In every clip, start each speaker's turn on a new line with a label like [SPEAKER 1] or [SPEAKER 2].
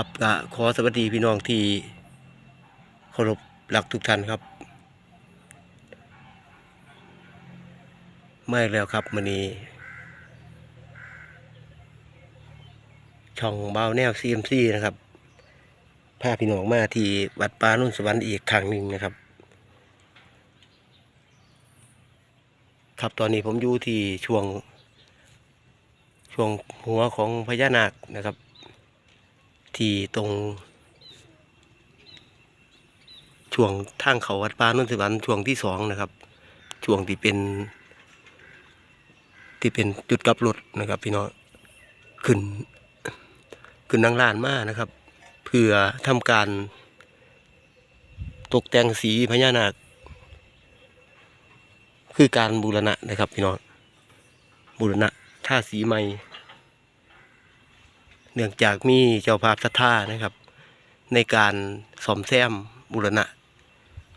[SPEAKER 1] ครับก็ขอสวัสดีพี่น้องที่เคารพรักทุกท่านครับ ไม่แล้วครับมื้อนี้ ช่องเบาแนว CMC นะครับพาพี่น้องมาที่วัดป่านุ่นสวรรค์อีกครั้งหนึ่งนะครับ ครับตอนนี้ผมอยู่ที่ช่วงช่วงหัวของพญานาคนะครับ ที่ตรงช่วงทางเขาวัดป่านุ่นสวรรค์ช่วงที่สองนะครับ ช่วงที่เป็น ที่เป็นจุดกลับรถนะครับ พี่น้องขึ้น ขึ้นนังลานมานะครับ เพื่อทำการตกแต่งสีพญานาค คือการบูรณะนะครับ พี่น้องบูรณะท่าสีใหม่ เนื่องจากมีเจ้าภาพศรัทธานะครับ ในการซ่อมแซมบูรณะ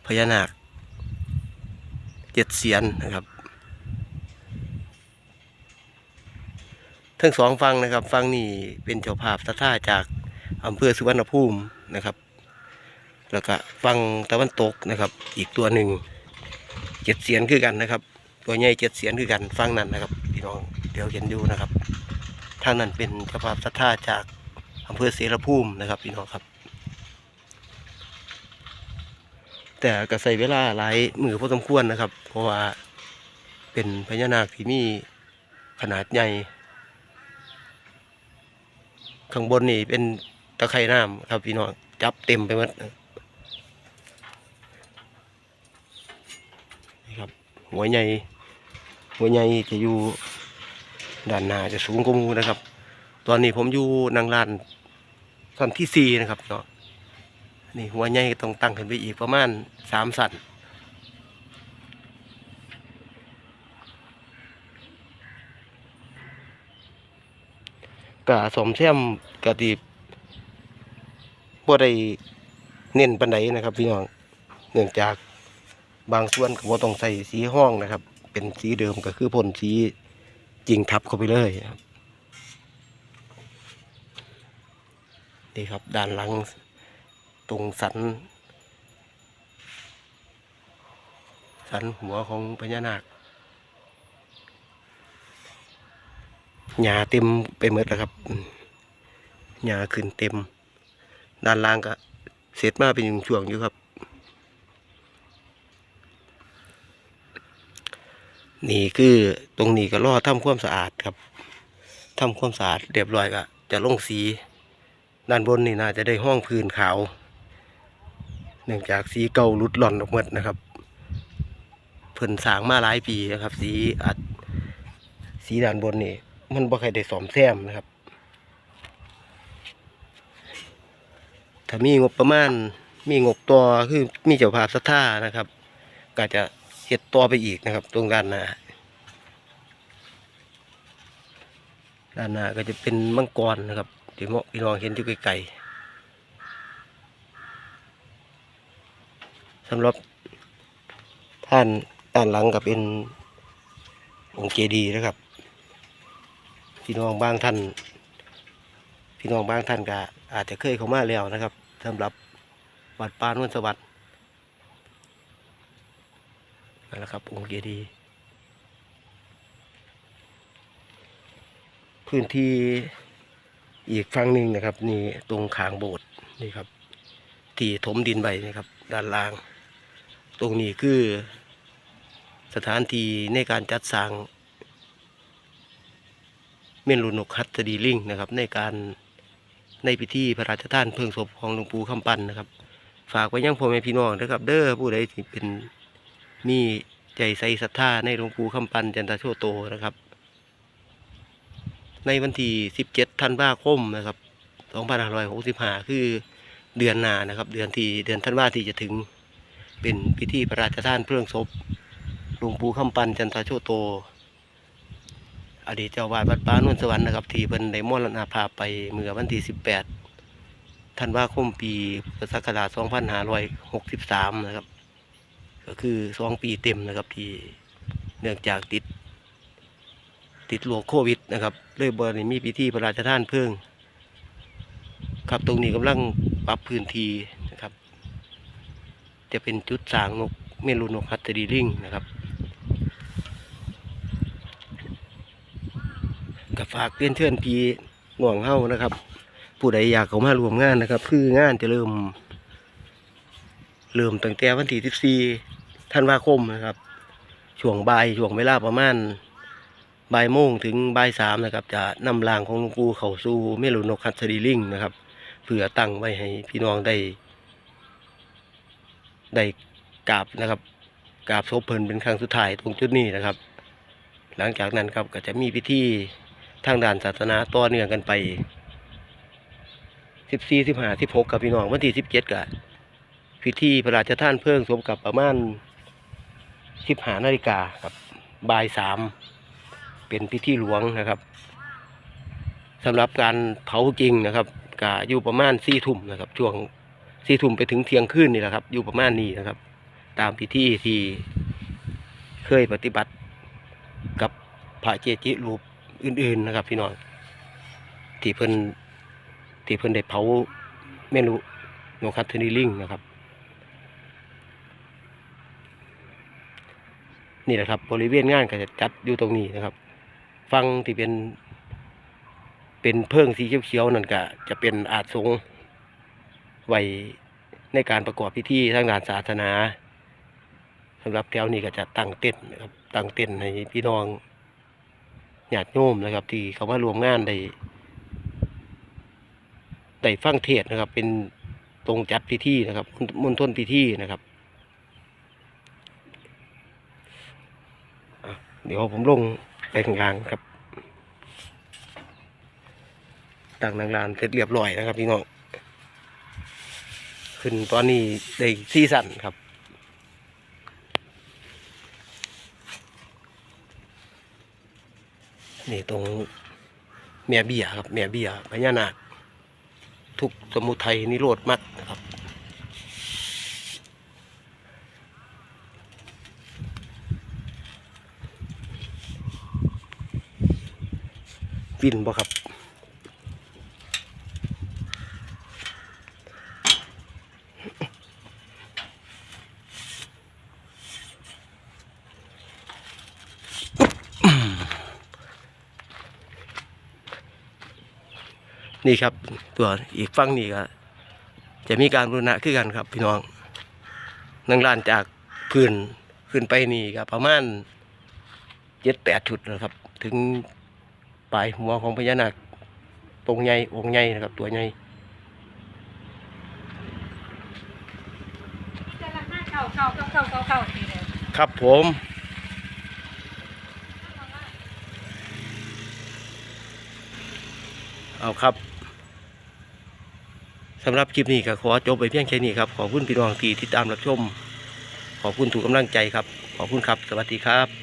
[SPEAKER 1] พญานาคเจ็ดเสียนนะครับ ทั้งสองฟังนะครับฟังนี่เป็นเจ้าภาพศรัทธาจากอำเภอสุวรรณภูมินะครับ แล้วก็ฟังตะวันตกนะครับ อีกตัวหนึ่งเจ็ดเสียนคือกันนะครับ ตัวใหญ่เจ็ดเสียนคือกันฟังนั้นนะครับพี่น้องเดี๋ยวเห็นอยู่นะครับ ทางนั้นเป็นเจ้าภาพศรัทธาจากอำเภอเสรภูมินะครับพี่น้องครับ แต่ก็ใส่เวลาหลายมือพอสมควรนะครับ เพราะว่าเป็นพญานาคที่มีขนาดใหญ่ข้างบนนี่เป็นตะไคร่น้ำครับพี่น้องจับเต็มไปหมดนี่ครับหัวใหญ่หัวใหญ่จะอยู่ ด้านหน้าจะสูงกว่ามูนะครับ ตอนนี้ผมอยู่นางลานสันที่สี่นะครับเนาะนี่หัวใหญ่ต้องตั้งขึ้นไปอีกประมาณสามสันกะสมแซมกะติบ่ได้เน้นปันไดนะครับ พี่น้องเนื่องจากบางส่วนก็บ่ต้องใส่สีห้องนะครับ เป็นสีเดิมก็คือพ่นสี จริงทับเข้าไปเลยครับนี่ครับด้านหลังตรงสัน สันหัวของพญานาคหญ้าเต็มไปหมดแล้วครับหญ้าขึ้นเต็ม ด้านล่างก็เสร็จมาเป็นช่วงอยู่ครับ นี่คือตรงนี้ก็รอทำความสะอาดครับทำความสะอาดเรียบร้อยก็จะลงสีด้านบนนี่น่าจะได้ห้องพื้นขาว เนื่องจากสีเก่าลุดหล่อนออกหมดนะครับ เพิ่นสางมาหลายปีนะครับ สีอัดสีด้านบนนี่ มันบ่เคยได้สอมแซมนะครับ ถ้ามีงบประมาณมีงบตัวคือมีเจ้าภาพศรัทธานะครับ ก็จะ เฮ็ดต่อไปอีกนะครับ ตรงด้านหน้าด้านหน้าก็จะเป็นมังกรนะครับที่หมาะพี่น้องเห็นอยู่ไกลๆสำหรับท่านด้านหลังก็เป็นองค์เจดีย์นะครับ พี่น้องบางท่าน พี่น้องบางท่านก็อาจจะเคยเข้ามาแล้วนะครับสำหรับวัดปานวนสวัสดิ์ นั่นแหละครับ องค์เจดีย์พื้นที่อีกฝั่งหนึ่งนะครับ นี่ตรงขางโบสถ์นี่ครับ ที่ถมดินไปนะครับ ด้านล่าง ตรงนี้คือ สถานที่ในการจัดสร้างเมนลุนกฮัตสดีลิงนะครับ ในการในพิธีพระราชทานเพลิงศพของหลวงปู่คำปันนะครับ ฝากไว้ยังพ่อแม่พี่น้องนะครับ เด้อผู้ใดที่เป็น มีใจใส่ศรัทธาในหลวงปู่คำปันจันทโชโตนะครับ ในวันที่ 17 ธันวาคมนะครับ 2565 คือเดือนหน้านะครับ เดือนที่เดือนธันวาที่จะถึงเป็นพิธีพระราชทานเพลิงศพหลวงปู่คำปันจันทโชโต อดีตเจ้าวาดวัดป่านวลสวรรค์นะครับ ที่เพิ่นได้มรณภาพไปเมื่อวันที่ 18 ธันวาคมปีพุทธศักราช2563 นะครับ ก็คือสองปีเต็มนะครับที่เนื่องจากติด ติดโรคโควิดนะครับเลยบริมีพิธีพระราชทานเพลิงครับตรงนี้กำลังปรับพื้นที่นะครับ จะเป็นจุดสางนกเมลูนกฮัตเตอรีลิงนะครับกับฝากเรียนเชิญพี่หน่วงเฮานะครับ ผู้ใดอยากเข้ามารวมงานนะครับ คืองานจะเริ่ม เริ่มตั้งแต่วันที่14 ธันวาคมนะครับ ช่วงบ่ายช่วงเวลาประมาณบ่ายโมงถึงบ่ายสามนะครับ จะนำรางของหลวงปู่เข้าสู่เมลุนกฮัตสดีลิงนะครับเพื่อตั้งไว้ให้พี่น้องได้ ได้กราบนะครับกราบศพเพลินเป็นครั้งสุดท้ายตรงจุดนี้นะครับ หลังจากนั้นครับก็จะมีพิธีทางด้านศาสนาต่อเนื่องกันไปสิบสี่สิบห้าสิบหกกับพี่น้องวันที่สิบเจ็ดกับพิธีพระราชทานเพลิงศพกับประมาณ สิบหานาฬิกาครับบ่ายสามเป็นพิธีหลวงนะครับสำหรับการเผาจริงนะครับก็อยู่ประมาณสี่ทุ่มนะครับช่วงสี่ทุ่มไปถึงเที่ยงคืนนี่แหละครับ อยู่ประมาณนี้นะครับ ตามพิธีที่เคยปฏิบัติกับพระเจจิรูปอื่น ๆนะครับ พี่น้องที่เพิ่นที่เพิ่นได้เผาเมนูโนคัตเทนิลิงนะครับ นี่แหละครับ บริเวณงานก็จะจัดอยู่ตรงนี้นะครับ ฟังที่เป็น เป็นเพิ่งสีเขียวๆนั่นก็จะเป็นอาจสงไว้ในการประกอบพิธีทางด้านศาสนาสำหรับแถวนี้ก็จะตั้งเต้นท์นะครับตั้งเต้นท์ให้พี่น้องญาติโยมนะครับ ที่เขามารวมงานได้ได้ฟังเทศนะครับ เป็นตรงจัดพิธีนะครับมณฑลพิธีนะครับอะ เดี๋ยวผมลงไปข้างล่างครับตั้งนางลานเสร็จเรียบร้อยนะครับพี่น้องขึ้นตอนนี้ได้ซีซั่นครับนี่ตรงแม่เบี้ยครับแม่เบี้ยพญานาคทุกสมุทัยนิโรธมัด นะครับวินบ่ครับนี่ครับตัวอีกฝั่งนี้ก็จะมีการบูรณะขึ้นกันครับ พี่น้องนังลานจากพื้นขึ้นไปนี่ก็ประมาณเจ็ดแปดชุดนะครับ ถึง ปลายหัวของพญานาคตรงใหญ่องค์ใหญ่นะครับ ตัวใหญ่ครับผมเอาครับสำหรับคลิปนี้ก็ขอจบไปเพียงแค่นี้ครับขอบคุณพี่น้องที่ติดตามรับชม ขอบคุณถูกกำลังใจครับ ขอบคุณครับ สวัสดีครับ